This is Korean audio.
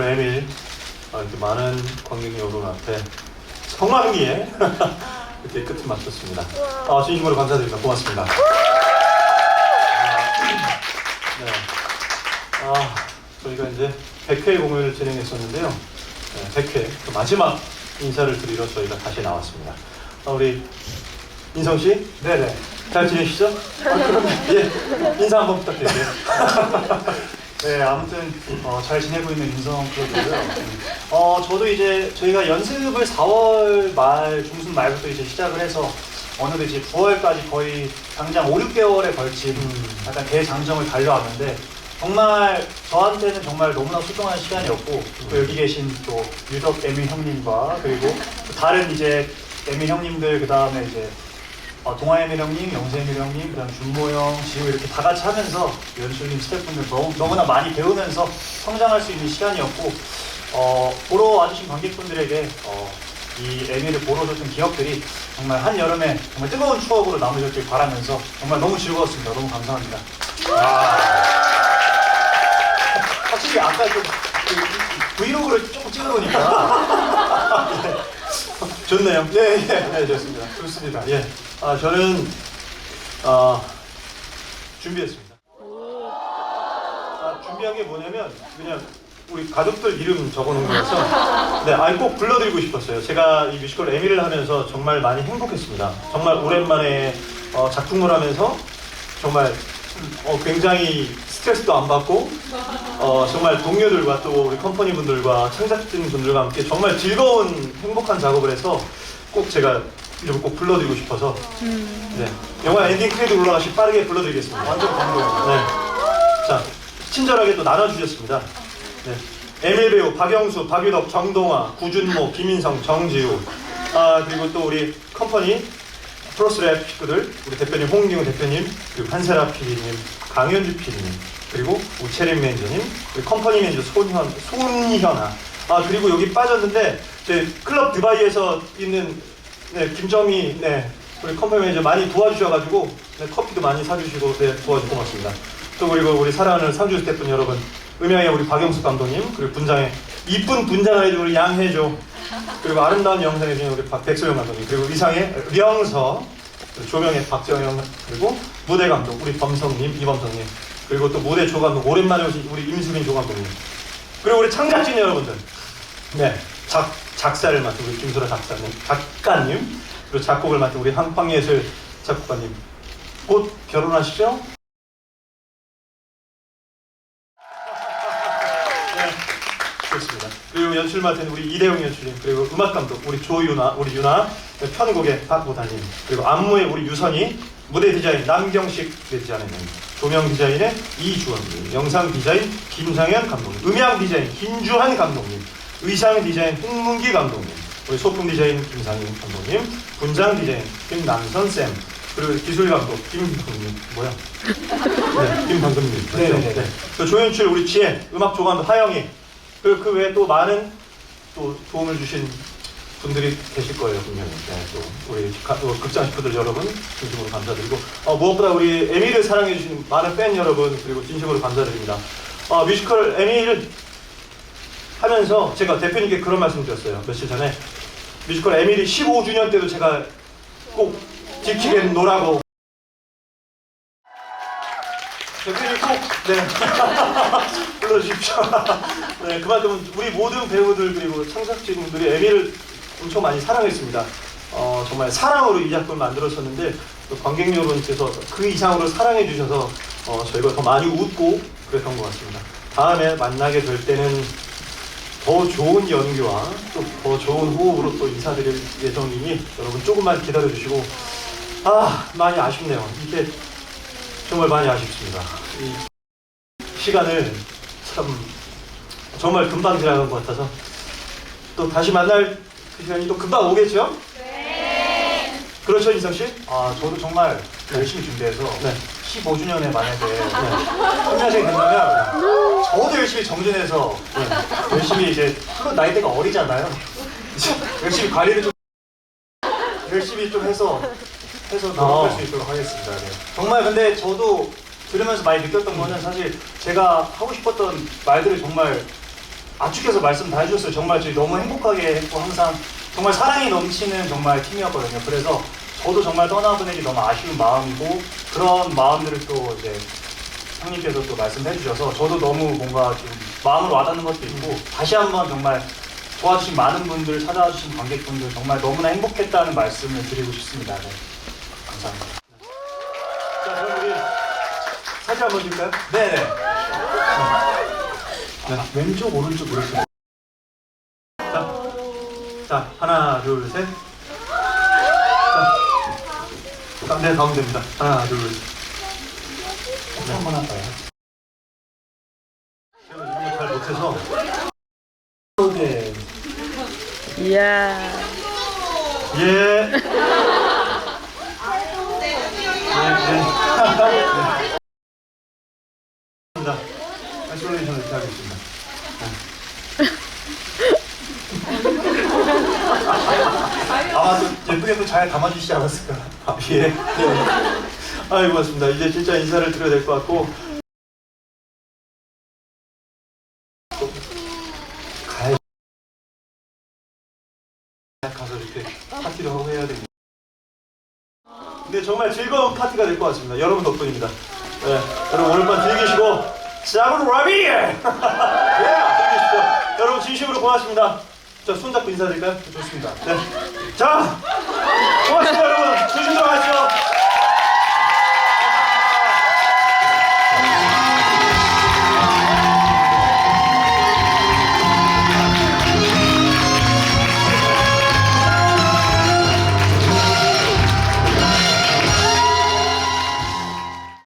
에밀 어, 이렇게 많은 관객 여러분 앞에 성황리에 이렇게 끝을 마쳤습니다. 아, 진심으로 감사드립니다. 고맙습니다. 아, 네. 아, 저희가 이제 100회 공연을 진행했었는데요. 네, 100회 그 마지막 인사를 드리러 저희가 다시 나왔습니다. 아, 우리 인성 씨, 네네. 잘 지내시죠? 아, 그럼 예, 인사 한번 부탁드릴게요. 네, 아무튼 어, 잘 지내고 있는 인성 프로고요. 어, 저도 이제 저희가 연습을 4월 말 중순 말부터 이제 시작을 해서 어느덧 이제 9월까지 거의 당장 5, 6개월에 걸친 약간 대장정을 달려왔는데 정말 저한테는 정말 너무나 소중한 시간이었고 또 여기 계신 또 유덕 에미 형님과 그리고 또 다른 이제 에미 형님들 그 다음에 이제 어, 영세밀 형님, 그다음 준모 형, 지우 이렇게 다 같이 하면서 연출님 스태프분들 너무, 너무나 많이 배우면서 성장할 수 있는 시간이었고 어, 보러 와주신 관객분들에게 어, 이 에밀을 보러 오셨던 기억들이 정말 한 여름에 정말 뜨거운 추억으로 남으셨길 바라면서 정말 너무 즐거웠습니다. 너무 감사합니다. 확실히 아까 좀 그, 브이로그를 조금 찍어놓으니까 좋네요. 예, 예. 네, 좋습니다. 좋습니다. 예. 아, 저는, 아, 준비했습니다. 아, 준비한 게 뭐냐면, 그냥 우리 가족들 이름 적어 놓은 거라서, 네, 아니, 꼭 불러드리고 싶었어요. 제가 이 뮤지컬 에미를 하면서 정말 많이 행복했습니다. 정말 오랜만에 어, 작품을 하면서 정말 어, 굉장히 스트레스도 안 받고, 어, 정말 동료들과 또 우리 컴퍼니 분들과 창작진 분들과 함께 정말 즐거운 행복한 작업을 해서 꼭 제가 이름을 꼭 불러드리고 싶어서 네. 영화 엔딩 크레딧 올라가시 빠르게 불러드리겠습니다. 완전 감동. 네. 자, 친절하게 또 나눠주셨습니다. 네. 에밀 배우, 박영수, 박유덕, 정동화, 구준모, 김인성, 정지우, 아 그리고 또 우리 컴퍼니 프로스랩 식구들, 우리 대표님 홍기훈 대표님, 그리고 한세라 PD님, 강현주 PD님, 그리고 우채림 매니저님, 우리 컴퍼니 매니저 손현, 손현아, 아 그리고 여기 빠졌는데 제 클럽 드바이에서 있는 네, 김정희, 네, 우리 컴퍼니 매니저 많이 도와주셔가지고 네, 커피도 많이 사주시고 네, 도와주고 고맙습니다. 또 그리고 우리 사랑하는 상주 스태프 여러분, 음향의 우리 박영수 감독님, 그리고 분장의 이쁜 분장을 해준 우리 양혜조, 그리고 아름다운 영상 해준 우리 박 백소영 감독님, 그리고 의상의 령서, 조명의 박정영, 그리고 무대 감독 우리 범성님, 이범성님, 그리고 또 무대 조감독 오랜만에 오신 우리 임수민 조감독님, 그리고 우리 창작진 여러분들, 네, 작, 작사를 맡은 우리 김소라 작사님, 작가님, 그리고 작곡을 맡은 우리 한팡예술 작곡가님, 곧 결혼하시죠? 네, 좋습니다. 그리고 연출 맡은 우리 이대용 연출님, 그리고 음악 감독 우리 조유나, 우리 유나, 네, 편곡의 박보다님, 그리고 안무의 우리 유선이, 무대 디자인 남경식 디자인님, 조명 디자인의 이주원님, 영상 디자인 김상현 감독님, 음향 디자인 김주한 감독님, 의상 디자인 홍문기 감독님, 우리 소품 디자인 김상인 감독님, 분장 디자인 김남선 쌤, 그리고 기술 감독 김방금 뭐야? 네, 김방금님. 네? 네, 네. 그 조연출 우리 지혜, 음악 조감독 하영이, 그리고 그 외에 또 많은 또 도움을 주신 분들이 계실 거예요 분명히. 네, 또 우리 가- 또 극장 식구들 여러분 진심으로 감사드리고 어, 무엇보다 우리 에미를 사랑해 주신 많은 팬 여러분 그리고 진심으로 감사드립니다. 어, 뮤지컬 에미를 하면서 제가 대표님께 그런 말씀 드렸어요 며칠 전에 뮤지컬 에밀이 15주년 때도 제가 꼭 지키겠 노라고 대표님 꼭 네. 불러주십시오. 네, 그만큼 우리 모든 배우들 그리고 창작진분들이 에밀을 엄청 많이 사랑했습니다. 어, 정말 사랑으로 이 작품을 만들었었는데 또 관객 여러분께서 그 이상으로 사랑해 주셔서 어, 저희가 더 많이 웃고 그랬던 것 같습니다. 다음에 만나게 될 때는 더 좋은 연기와 또 더 좋은 호흡으로 또 인사드릴 예정이니 여러분 조금만 기다려 주시고 아 많이 아쉽네요. 이게 정말 많이 아쉽습니다. 이 시간을 참 정말 금방 지나간 것 같아서 또 다시 만날 그 시간이 또 금방 오겠죠? 네. 그렇죠 인성 씨? 아, 저도 정말 열심히 준비해서 네. 15주년에 만약에 참여하게 된다면 저도 열심히 정진해서 열심히 이제 물론 나이대가 어리잖아요. 열심히 관리를 좀 열심히 좀 해서 해서 노력할 어. 수 있도록 하겠습니다. 네. 정말 근데 저도 들으면서 많이 느꼈던 거는 사실 제가 하고 싶었던 말들을 정말 압축해서 말씀 다 해주셨어요. 정말 저희 너무 행복하게 했고 항상 정말 사랑이 넘치는 정말 팀이었거든요. 그래서 저도 정말 떠나보내기 너무 아쉬운 마음이고 그런 마음들을 또 이제 형님께서 또 말씀해 주셔서 저도 너무 뭔가 좀 마음으로 와닿는 것도 있고 다시 한번 정말 도와주신 많은 분들 찾아와 주신 관객분들 정말 너무나 행복했다는 말씀을 드리고 싶습니다. 네. 감사합니다. 자, 그럼 우리 사진 한번 줄까요? 네네. 네, 왼쪽 오른쪽 이렇게. 자, 자 하나 둘 셋. 자, 자, 네 가운데입니다. 하나 둘. 셋. 네. 한번 할까요? 제가 이런 거잘 못해서. 네. 이야. 예. 네, 네. 네. 네. 또 예쁘게 또 잘 담아주시지 않았을까. 아, 예. 네. 아이 고맙습니다. 이제 진짜 인사를 드려야 될 것 같고. 가서 이렇게 파티를 하고 해야 됩니다. 근데 정말 즐거운 파티가 될 것 같습니다. 여러분 덕분입니다. 네, 여러분 오늘 밤 즐기시고 사ブ라비! 예! 즐기십시오. 여러분 진심으로 고맙습니다. 자, 손잡고 인사드릴까요? 좋습니다. 네. 자, 고맙습니다 여러분. 조심히 들어가시죠.